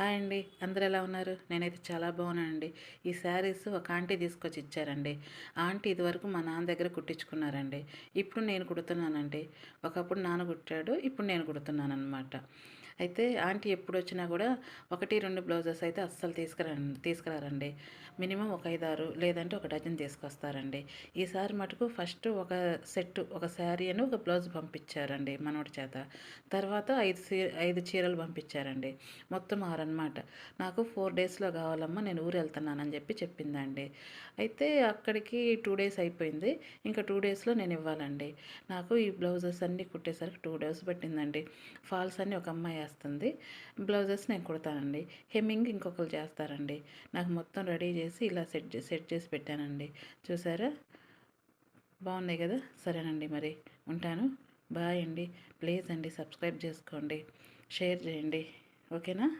Hi అండి. అందరు ఎలా ఉన్నారు? నేనైతే చాలా బాగున్నానండి. ఈ శారీస్ ఒక ఆంటీ తీసుకొచ్చి ఇచ్చారండి. ఆంటీ ఇదివరకు మా నాన్న దగ్గర కుట్టించుకున్నారండి. ఇప్పుడు నేను కుడుతున్నానండి. ఒకప్పుడు నాన్న కుట్టాడు ఇప్పుడు నేను కుడుతున్నాను అనమాట అయితే ఆంటీ ఎప్పుడు వచ్చినా కూడా ఒకటి రెండు బ్లౌజెస్ అయితే అస్సలు తీసుకురా తీసుకురారండి. మినిమం ఒక ఐదారు లేదంటే ఒక డజన్ తీసుకొస్తారండి. ఈసారి మటుకు ఫస్ట్ ఒక సెట్ ఒక శారీ అని ఒక బ్లౌజ్ పంపించారండి మనోడి చేత. తర్వాత ఐదు ఐదు చీరలు పంపించారండి. మొత్తం ఆరన్నమాట. నాకు ఫోర్ డేస్లో కావాలమ్మా నేను ఊరు వెళ్తున్నానని చెప్పి చెప్పిందండి. అయితే అక్కడికి టూ డేస్ అయిపోయింది. ఇంకా టూ డేస్లో నేను ఇవ్వాలండి. నాకు ఈ బ్లౌజెస్ అన్నీ కుట్టేసరికి టూ డేస్ పట్టిందండి. ఫాల్స్ అన్నీ ఒక అమ్మాయి చేస్తుంది. బ్లౌజెస్ నేను కుడతానండి. హెమ్మింగ్ ఇంకొకరు చేస్తారండి. నాకు మొత్తం రెడీ చేసి ఇలా సెట్ సెట్ చేసి పెట్టానండి. చూసారా? బాగున్నాయి కదా? సరేనండి మరి. ఉంటాను. బాయ్ అండి. ప్లీజ్ అండి సబ్స్క్రైబ్ చేసుకోండి. షేర్ చేయండి. ఓకేనా?